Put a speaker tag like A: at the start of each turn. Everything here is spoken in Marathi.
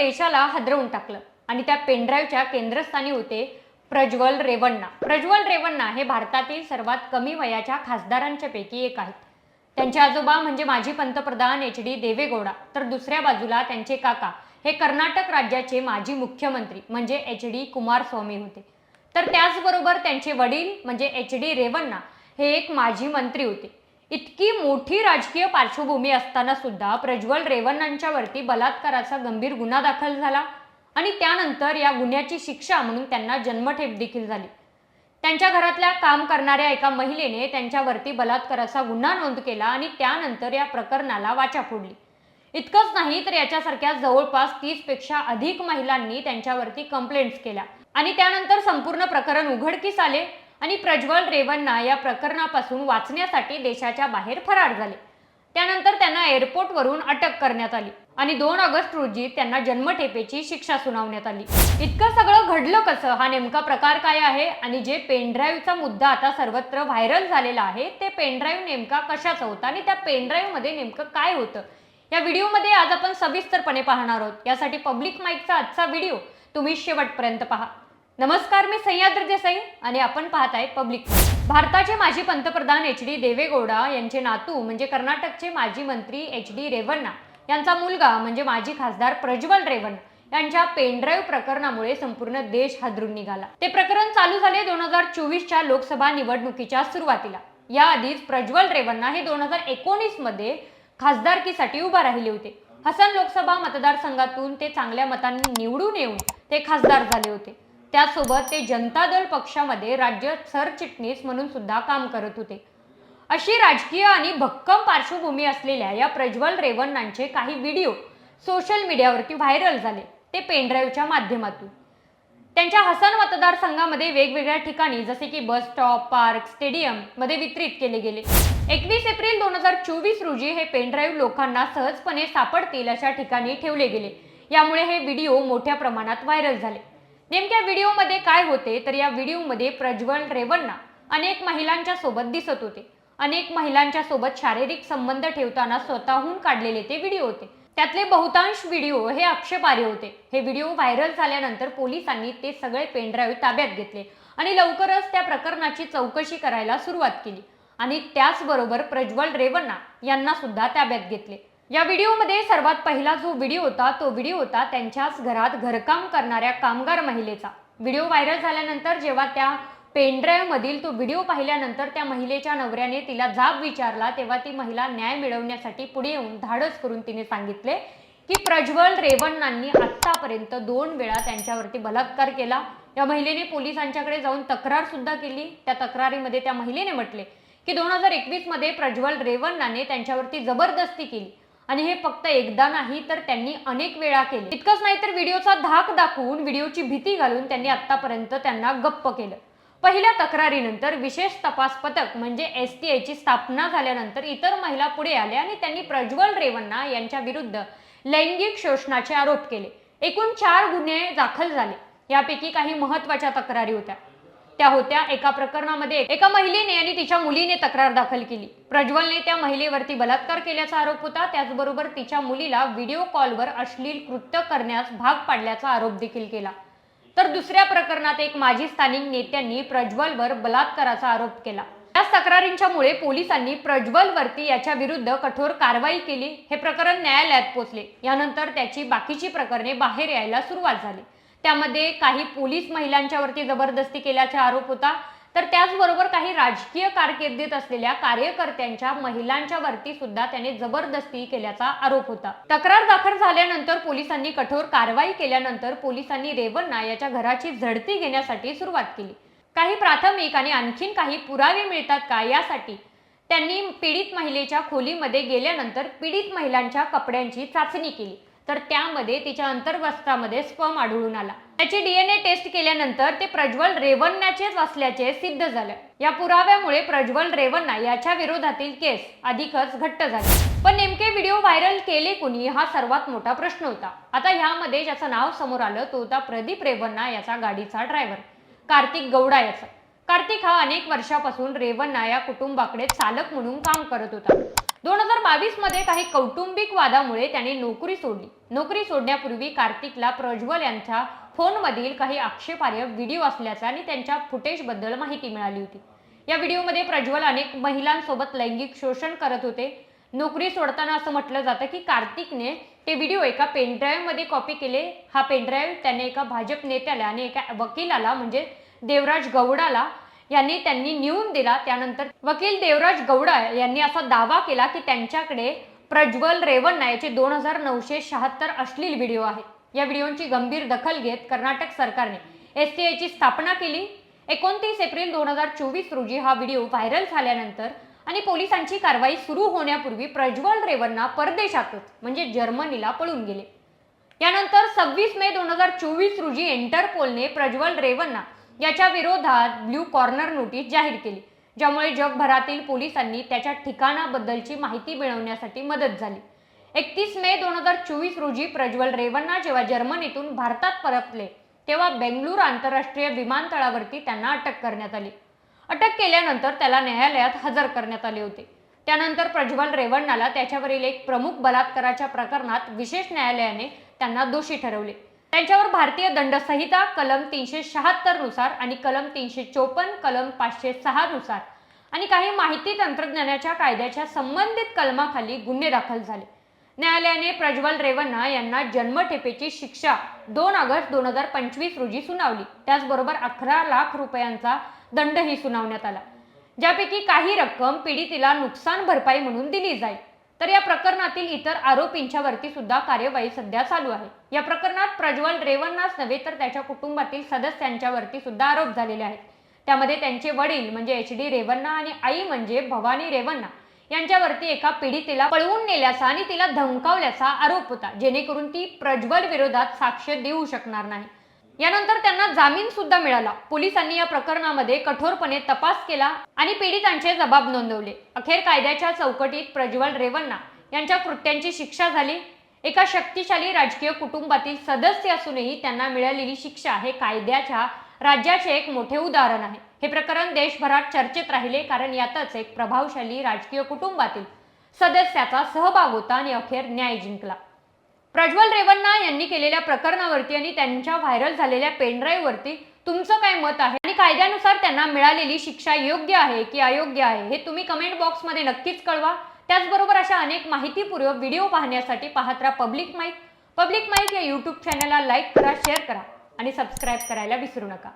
A: देशाला हादरवून टाकलं. आणि त्या पेनड्राईव्हच्या केंद्रस्थानी होते प्रज्वल रेवण्णा प्रज्वल रेवण्णा हे भारतातील सर्वात कमी वयाच्या खासदारांच्या पैकी एक आहेत. त्यांचे आजोबा म्हणजे माजी पंतप्रधान एच डी देवेगौडा. तर दुसऱ्या बाजूला त्यांचे काका हे कर्नाटक राज्याचे माजी मुख्यमंत्री म्हणजे एच डी कुमारस्वामी होते. तर त्याचबरोबर त्यांचे वडील म्हणजे एच डी रेवण्णा हे एक माजी मंत्री होते. इतकी मोठी राजकीय पार्श्वभूमी असताना सुद्धा प्रज्वल रेवन्नांच्यावरती बलात्काराचा गंभीर गुन्हा दाखल झाला आणि त्यानंतर या गुन्ह्याची शिक्षा म्हणून त्यांना जन्मठेप देखील झाली. त्यांच्या घरातल्या काम करणाऱ्या एका महिलेने त्यांच्यावरती बलात्काराचा गुन्हा नोंद केला आणि त्यानंतर या प्रकरणाला वाचा फोडली. इतकंच नाही तर याच्यासारख्या जवळपास तीसपेक्षा अधिक महिलांनी त्यांच्यावरती कंप्लेंट्स केल्या. आणि त्यानंतर संपूर्ण प्रकरण उघडकीस आले. आणि प्रज्वल रेवन्ना या प्रकरणापासून वाचण्यासाठी देशाच्या बाहेर फरार झाले. त्यानंतर त्यांना एअरपोर्टवरून अटक करण्यात आली आणि दोन ऑगस्ट रोजी त्यांना जन्मठेपेची शिक्षा सुनावण्यात आली. इतकं सगळं घडलं कसं? हा नेमका प्रकार काय आहे? आणि जे पेनड्राईव्हचा मुद्दा आता सर्वत्र व्हायरल झालेला आहे ते पेनड्राईव्ह नेमका कशाचा होता? आणि त्या पेनड्राईव्हमध्ये नेमकं काय होतं? या व्हिडिओमध्ये आज आपण सविस्तरपणे पाहणार आहोत. यासाठी पब्लिक माईकचा आजचा व्हिडिओ तुम्ही शेवटपर्यंत पहा. नमस्कार मी सह्याद्री देसाई आणि आपण पाहताय पब्लिक. भारताचे माजी पंतप्रधान एच डी देवेगौडा यांचे नातू म्हणजे कर्नाटकचे माजी मंत्री एच डी रेवण्णा यांचा मुलगा म्हणजे माजी खासदार प्रज्वल रेवण्णा यांच्या पेनड्राईव्ह प्रकरणामुळे संपूर्ण देश हादरून निघाला. ते प्रकरण चालू झाले दोन हजार चोवीसच्या लोकसभा निवडणुकीच्या सुरुवातीला. याआधीच प्रज्वल रेवण्णा हे दोन हजार एकोणीसमध्ये खासदारकीसाठी उभा राहिले होते. हसन लोकसभा मतदारसंघातून ते चांगल्या मतांनी निवडून येऊन ते खासदार झाले होते. त्यासोबत ते जनता दल पक्षामध्ये राज्य सरचिटणीस म्हणून सुद्धा काम करत होते. अशी राजकीय आणि भक्कम पार्श्वभूमी असलेल्या या प्रज्वल रेवन्नांचे काही व्हिडिओ सोशल मीडियावरती व्हायरल झाले. ते पेनड्राईव्हच्या माध्यमातून. त्यांच्या हसन मतदारसंघामध्ये वेगवेगळ्या ठिकाणी जसे की बस स्टॉप पार्क स्टेडियममध्ये वितरित केले गेले. एकवीस एप्रिल दोन हजार चोवीस रोजी हे पेनड्राईव्ह लोकांना सहजपणे सापडतील अशा ठिकाणी ठेवले गेले. यामुळे हे व्हिडिओ मोठ्या प्रमाणात व्हायरल झाले. नेमक्या व्हिडिओमध्ये काय होते? तर या व्हिडिओमध्ये प्रज्वल रेवन्ना अनेक महिलांच्या सोबत दिसत होते. अनेक महिलांच्या सोबत शारीरिक संबंध ठेवताना स्वतःहून काढलेले ते व्हिडिओ होते. त्यातले बहुतांश व्हिडिओ हे आक्षेपार्ह होते. हे व्हिडिओ व्हायरल झाल्यानंतर पोलिसांनी ते सगळे पेनड्राईव्ह ताब्यात घेतले आणि लवकरच त्या प्रकरणाची चौकशी करायला सुरुवात केली. आणि त्याचबरोबर प्रज्वल रेवन्ना यांना सुद्धा ताब्यात घेतले. या व्हिडिओमध्ये सर्वात पहिला जो व्हिडिओ होता तो व्हिडिओ होता त्यांच्याच घरात घरकाम करणाऱ्या कामगार महिलेचा. व्हिडिओ व्हायरल झाल्यानंतर जेव्हा त्या पेनड्राईव्हमधील तो व्हिडिओ पाहिल्यानंतर त्या महिलेच्या नवऱ्याने तिला जाब विचारला तेव्हा ती महिला न्याय मिळवण्यासाठी पुढे येऊन धाडस करून तिने सांगितले की प्रज्वल रेवण्णांनी आत्तापर्यंत दोन वेळा त्यांच्यावरती बलात्कार केला. या महिलेने पोलिसांच्याकडे जाऊन तक्रार सुद्धा केली. त्या तक्रारीमध्ये त्या महिलेने म्हटले की दोन हजार एकवीसमध्ये प्रज्वल रेवण्णाने त्यांच्यावरती जबरदस्ती केली. आणि हे फक्त एकदा नाही तर त्यांनी अनेक वेळा केले. इतकंच नाही तर व्हिडिओचा धाक दाखवून व्हिडिओची भीती घालून त्यांनी आतापर्यंत त्यांना गप्प केलं. पहिल्या तक्रारीनंतर विशेष तपास पथक म्हणजे एस टी आयची स्थापना झाल्यानंतर इतर महिला पुढे आल्या आणि त्यांनी प्रज्वल रेवन्ना यांच्या विरुद्ध लैंगिक शोषणाचे आरोप केले. एकूण चार गुन्हे दाखल झाले. यापैकी काही महत्त्वाच्या तक्रारी होत्या. त्या होत्या एका प्रकरणामध्ये. एका महिलेने आणि तिच्या मुलीने तक्रार दाखल केली. प्रज्वलने त्या महिलेवरती बलात्कार केल्याचा आरोप होता. त्याचबरोबर तिच्या मुलीला व्हिडिओ कॉलवर अश्लील कृत्य करण्यास भाग पाडल्याचा आरोप देखील केला. तर दुसऱ्या प्रकरणात एक माजी स्थानिक नेत्यांनी प्रज्वलवर बलात्काराचा आरोप केला. या तक्रारींच्यामुळे पोलिसांनी प्रज्वलवरती याच्या विरुद्ध कठोर कारवाई केली. हे प्रकरण न्यायालयात पोहोचले यानंतर त्याची बाकीची प्रकरणे बाहेर यायला सुरुवात झाली. त्यामध्ये काही पोलीस महिलांच्यावरती जबरदस्ती केल्याचा आरोप होता. तर त्याचबरोबर काही राजकीय कारकिर्दीत असलेल्या कार्यकर्त्यांच्या महिलांच्या वरती सुद्धा त्याने जबरदस्ती केल्याचा आरोप होता. तक्रार दाखल झाल्यानंतर पोलिसांनी कठोर कारवाई केल्यानंतर पोलिसांनी रेवन्ना याच्या घराची झडती घेण्यासाठी सुरुवात केली. काही प्राथमिक आणि आणखीन काही पुरावे मिळतात का यासाठी? त्यांनी पीडित महिलेच्या खोलीमध्ये गेल्यानंतर पीडित महिलांच्या कपड्यांची चाचणी केली. तर त्यामध्ये तिच्या अंतर्वस्त्रामध्ये स्पर्म आढळून आला. त्याची डीएनए टेस्ट केल्यानंतर ते प्रज्वल रेवन्नाचेच असल्याचे सिद्ध झालं. या पुराव्यामुळे प्रज्वल रेवन्ना याच्या विरोधातील केस अधिकच घट्ट झाली. पण नेमके व्हिडिओ व्हायरल केले कुणी हा सर्वात मोठा प्रश्न होता. आता ह्यामध्ये ज्याचं नाव समोर आलं तो होता प्रदीप रेवन्ना याचा गाडीचा ड्रायव्हर कार्तिक गौडा याचा. कार्तिक हा अनेक वर्षापासून रेवन्ना या कुटुंबाकडे चालक म्हणून काम करत होता. दोन हजार बावीसमध्ये काही कौटुंबिक वादामुळे त्याने नोकरी सोडली. नोकरी सोडण्यापूर्वी कार्तिकला प्रज्वल यांच्या फोनमधील काही आक्षेपार्ह व्हिडिओ असल्याचा आणि त्यांच्या फुटेजबद्दल माहिती मिळाली होती. या व्हिडिओमध्ये प्रज्वल अनेक महिलांसोबत लैंगिक शोषण करत होते. नोकरी सोडताना असं म्हटलं जातं की कार्तिकने ते व्हिडिओ एका पेनड्राईव्हमध्ये कॉपी केले. हा पेनड्राईव्ह त्याने एका भाजप नेत्याला आणि एका वकिलाला म्हणजे देवराज गौडाला यांनी त्यांनी नेऊन दिला. त्यानंतर वकील देवराज गौडा यांनी असा दावा केला की त्यांच्याकडे प्रज्वल रेवण्णा याचे दोन हजार नऊशे शहात्तर अश्लील व्हिडिओ आहेत या व्हिडिओंची गंभीर दखल घेत कर्नाटक सरकारने एस टी आयची स्थापना केली. एकोणतीस एप्रिल दोन हजार चोवीस रोजी हा व्हिडिओ व्हायरल झाल्यानंतर आणि पोलिसांची कारवाई सुरू होण्यापूर्वी प्रज्वल रेवण्णा परदेशातच म्हणजे जर्मनीला पळून गेले. यानंतर सव्वीस मे दोन हजार चोवीस रोजी इंटरपोलने प्रज्वल रेवन्ना याच्या विरोधात ब्ल्यू कॉर्नर नोटीस जाहीर केली ज्यामुळे जगभरातील पोलिसांनी त्याच्या ठिकाणाबद्दलची माहिती मिळवण्यासाठी मदत झाली. एकतीस मे दोन हजार चोवीस रोजी प्रज्वल रेवन्ना जेव्हा जर्मनीतून भारतात परतले तेव्हा बेंगळूर आंतरराष्ट्रीय विमानतळावरती त्यांना अटक करण्यात आली. अटक केल्यानंतर त्याला न्यायालयात हजर करण्यात आले होते. त्यानंतर प्रज्वल रेवण्णाला त्याच्यावरील एक प्रमुख बलात्काराच्या प्रकरणात विशेष न्यायालयाने त्यांना दोषी ठरवले. त्यांच्यावर भारतीय दंड संहिता कलम तीनशे शहात्तरनुसार आणि कलम तीनशे चोपन्न कलम पाचशे सहा नुसार. आणि काही माहिती तंत्रज्ञानाच्या कायद्याच्या संबंधित कलमाखाली गुन्हे दाखल झाले. न्यायालयाने प्रज्वल रेवन्ना यांना जन्मठेपेची शिक्षा दोन ऑगस्ट दोन हजार पंचवीस रोजी सुनावली. त्याचबरोबर अकरा लाख रुपयांचा दंडही सुनावण्यात आला. ज्यापैकी काही रक्कम पीडितीला नुकसान भरपाई म्हणून दिली जाईल. तर या प्रकरणातील इतर आरोपींच्या वरती सुद्धा कार्यवाही सध्या चालू आहे. या प्रकरणात प्रज्वल रेवन्नाच नव्हे तर त्याच्या कुटुंबातील सदस्यांच्या वरती सुद्धा आरोप झालेले आहेत. त्यामध्ये त्यांचे वडील म्हणजे एच डी रेवन्ना आणि आई म्हणजे भवानी रेवन्ना यांच्यावरती एका पीडितेला पळवून नेल्याचा आणि तिला धमकावल्याचा आरोप होता. जेणेकरून ती प्रज्वल विरोधात साक्ष देऊ शकणार नाही. यानंतर त्यांना जामीन सुद्धा मिळाला. पोलिसांनी या प्रकरणामध्ये कठोरपणे तपास केला आणि पीडितांचे जबाब नोंदवले. अखेर कायद्याच्या चौकटीत प्रज्वल रेवन्ना यांच्या कृत्यांची शिक्षा झाली. एका शक्तिशाली राजकीय कुटुंबातील सदस्य असूनही त्यांना मिळालेली शिक्षा हे कायद्याच्या राज्याचे एक मोठे उदाहरण आहे. हे प्रकरण देशभरात चर्चेत राहिले कारण यातच एक प्रभावशाली राजकीय कुटुंबातील सदस्याचा सहभाग होता आणि अखेर न्याय जिंकला. प्रज्वल रेवन्ना यांनी केलेल्या प्रकरणावरती आणि त्यांच्या व्हायरल झालेल्या पेनड्राईव्ह वरती तुमचं काय मत आहे? आणि कायद्यानुसार त्यांना मिळालेली शिक्षा योग्य आहे की अयोग्य आहे हे तुम्ही कमेंट बॉक्समध्ये नक्कीच कळवा. त्याचबरोबर अशा अनेक माहितीपूर्वक व्हिडिओ पाहण्यासाठी पाहत राहा पब्लिक माईक. पब्लिक माईक या यूट्यूब चॅनलला लाईक करा शेअर करा आणि सबस्क्राईब करायला विसरू नका.